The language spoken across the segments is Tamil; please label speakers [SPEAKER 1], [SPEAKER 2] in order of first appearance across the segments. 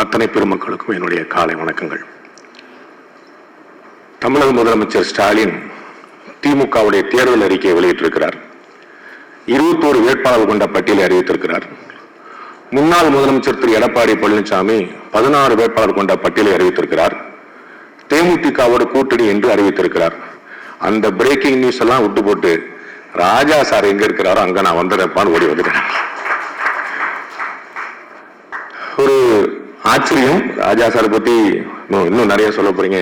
[SPEAKER 1] அத்தனை பெருமக்களுக்கும் என்னுடைய காலை வணக்கங்கள். தமிழக முதலமைச்சர் ஸ்டாலின் திமுகவுடைய தேர்தல் அறிக்கையை வெளியிட்டிருக்கிறார். இருபத்தோரு வேட்பாளர் கொண்ட பட்டியலை அறிவித்திருக்கிறார். முன்னாள் முதலமைச்சர் திரு எடப்பாடி பழனிசாமி பதினாறு வேட்பாளர் கொண்ட பட்டியலை அறிவித்திருக்கிறார். தேமுதிகவோட கூட்டணி என்று அறிவித்திருக்கிறார். அந்த பிரேக்கிங் நியூஸ் எல்லாம் விட்டு போட்டு ராஜா சார் எங்க இருக்கிறாரோ அங்க நான் வந்துடுறப்பான்னு ஓடி வந்துட்டேன் ஒரு ஆச்சரியம் ராஜா சார் பத்தி இன்னும் இன்னும் நிறைய சொல்ல போறீங்க.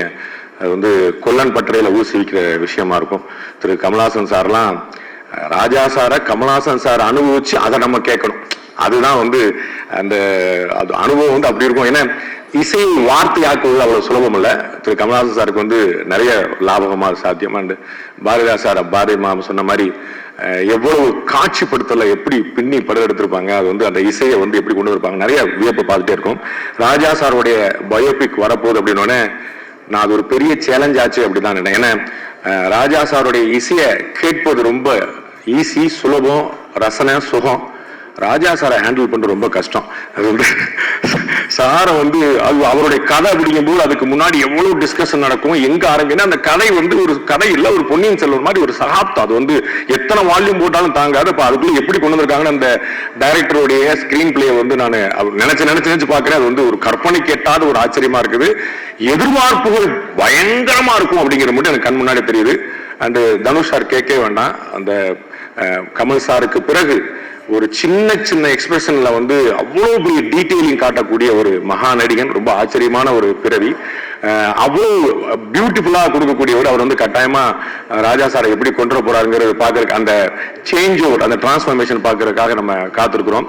[SPEAKER 1] அது வந்து கொல்லன் பட்டறையில ஊசி விற்கிற விஷயமா இருக்கும். திரு கமலாசன் சார்லாம் ராஜா சாரை கமலாசன் சார் அனுபவிச்சு அதை நம்ம கேட்கணும். அதுதான் வந்து அந்த அது அனுபவம் வந்து அப்படி இருக்கும். ஏன்னா இசை வார்த்தையாக்குவது அவ்வளவு சுலபம் இல்ல. திரு கமல்ஹாசன் சாருக்கு வந்து நிறைய லாபகமாக சாத்தியம். அண்டு பாரதிதாஸ் சார் பாரதி மாமா சொன்ன மாதிரி எவ்வளவு காட்சிப்படுத்தல எப்படி பின்னி படம் எடுத்திருப்பாங்க அது வந்து அந்த இசையை வந்து எப்படி கொண்டு வந்திருப்பாங்க நிறைய வியப்பு பார்த்துட்டே இருக்கும். ராஜா சாருடைய பயோபிக் வரப்போகுது அப்படின்னோடனே நான் அது ஒரு பெரிய சேலஞ்ச் ஆச்சு அப்படிதான் நினைக்கிறேன். ஏன்னா ராஜா சாருடைய இசையை கேட்பது ரொம்ப ஈஸி சுலபம் ரசனை சுகம். ராஜா சாரை ஹேண்டில் பண்ணுறது ரொம்ப கஷ்டம். அது வந்து சாரை வந்து அது அவருடைய கதை அப்படிங்கும்போது அதுக்கு முன்னாடி எவ்வளவு டிஸ்கஷன் நடக்கும் எங்க ஆரம்பினா அந்த கதை வந்து ஒரு கதை இல்ல ஒரு பொன்னியின் செல்வன் மாதிரி ஒரு சகாப்தம். அது வந்து எத்தனை வால்யூம் போட்டாலும் தாங்காது. அப்ப அதுக்குள்ள எப்படி கொண்டு வந்திருக்காங்கன்னு அந்த டைரக்டருடைய ஸ்கிரீன் பிளே வந்து நான் நினைச்சு நினைச்சு நினைச்சு பாக்குறேன் அது வந்து ஒரு கற்பனை கேட்டாத ஒரு ஆச்சரியமா இருக்குது. எதிர்பார்ப்புகள் பயங்கரமா இருக்கும் அப்படிங்கிற மட்டும் எனக்கு கண் முன்னாடி தெரியுது. அண்ட் தனுஷ் சார் கேட்கவே வேண்டாம். அந்த கமல் சாருக்கு பிறகு ஒரு சின்ன சின்ன எக்ஸ்பிரஷன்ல வந்து அவ்வளோ பெரிய டீட்டெயிலிங் காட்டக்கூடிய ஒரு மகா நடிகன் ரொம்ப ஆச்சரியமான ஒரு பிறவி. அவ்வளோ பியூட்டிஃபுல்லாக பியூட்டிஃபுல்லா கொடுக்கக்கூடியவர் அவர் வந்து கட்டாயமா ராஜா சாரை எப்படி கொண்டு போறாருங்கிறது பாக்குறதுக்கு அந்த சேஞ்ச் ஓவர் அந்த டிரான்ஸ்ஃபர்மேஷன் பாக்குறதுக்காக நம்ம காத்திருக்கிறோம்.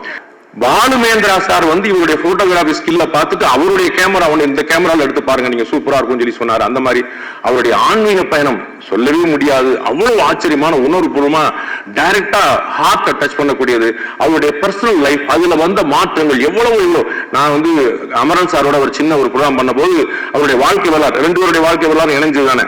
[SPEAKER 1] பானுமேந்திரா சார் வந்து இவருடைய போட்டோகிராஃபி ஸ்கில்ல பார்த்துட்டு அவருடைய கேமரா ஒன்று இந்த கேமராவில் எடுத்து பாருங்க நீங்க சூப்பரா இருக்கும்னு சொல்லி சொன்னார். அந்த மாதிரி அவருடைய ஆன்மீக பயணம் சொல்லவே முடியாது. அவ்வளவு ஆச்சரியமான உணர்வுபூர்வமா டைரக்டா ஹார்ட்டை டச் பண்ணக்கூடியது. அவருடைய பர்சனல் லைஃப் அதுல வந்த மாற்றங்கள் எவ்வளவு எவ்வளவு. நான் வந்து அமரன் சாரோட ஒரு சின்ன ஒரு ப்ரோக்ராம் போது அவருடைய வாழ்க்கை வரலாறு ரெண்டு பேருடைய வாழ்க்கை வரலாறு இணைஞ்சது தானே.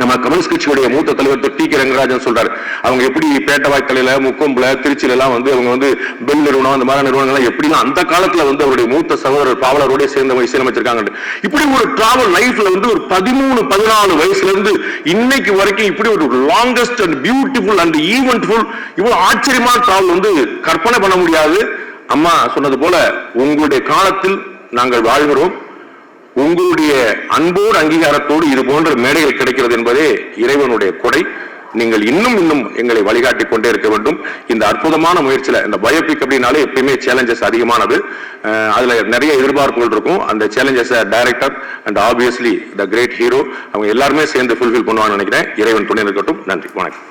[SPEAKER 1] நம்ம கம்யூனிஸ்ட் கட்சியுடைய மூத்த தலைவர் டி கே ரங்கராஜன் சொல்றாரு. அவங்க எப்படி பேட்டவாய்க்கலையில முக்கொம்புல திருச்சியில எல்லாம் வந்து அவங்க வந்து பெல் நிறுவனம் அந்த மாதிரி நிறுவனங்கள் எப்படின்னா அந்த காலத்துல வந்து அவருடைய மூத்த சகோதரர் பாவலரோட சேர்ந்து இசையமைச்சிருக்காங்க இப்படி ஒரு டிராவல் லைஃப்ல வந்து ஒரு பதிமூணு பதினாலு வயசுல இருந்து இன்னைக்கு வரைக்கும் இப்படி ஒரு longest and beautiful and eventful இவ்வளவு ஆச்சரியமான டிராவல் வந்து கற்பனை பண்ண முடியாது. அம்மா சொன்னது போல உங்களுடைய காலத்தில் நாங்கள் வாழ்கிறோம். உங்களுடைய அன்போடு அங்கீகாரத்தோடு இது போன்ற மேடைகள் கிடைக்கிறது என்பதே இறைவனுடைய கொடை. நீங்கள் இன்னும் இன்னும் எங்களை வழிகாட்டி கொண்டே இருக்க வேண்டும். இந்த அற்புதமான முயற்சியில இந்த பயோபிக் அப்படின்னாலே எப்பயுமே சேலஞ்சஸ் அதிகமானது. அதுல நிறைய எதிர்பார்ப்புகள் இருக்கும். அந்த challenges director and obviously the great hero அவங்க எல்லாருமே சேர்ந்து ஃபுல்ஃபில் பண்ணுவாங்கன்னு நினைக்கிறேன். இறைவன் துணை இருக்கட்டும் நன்றி. வணக்கம்.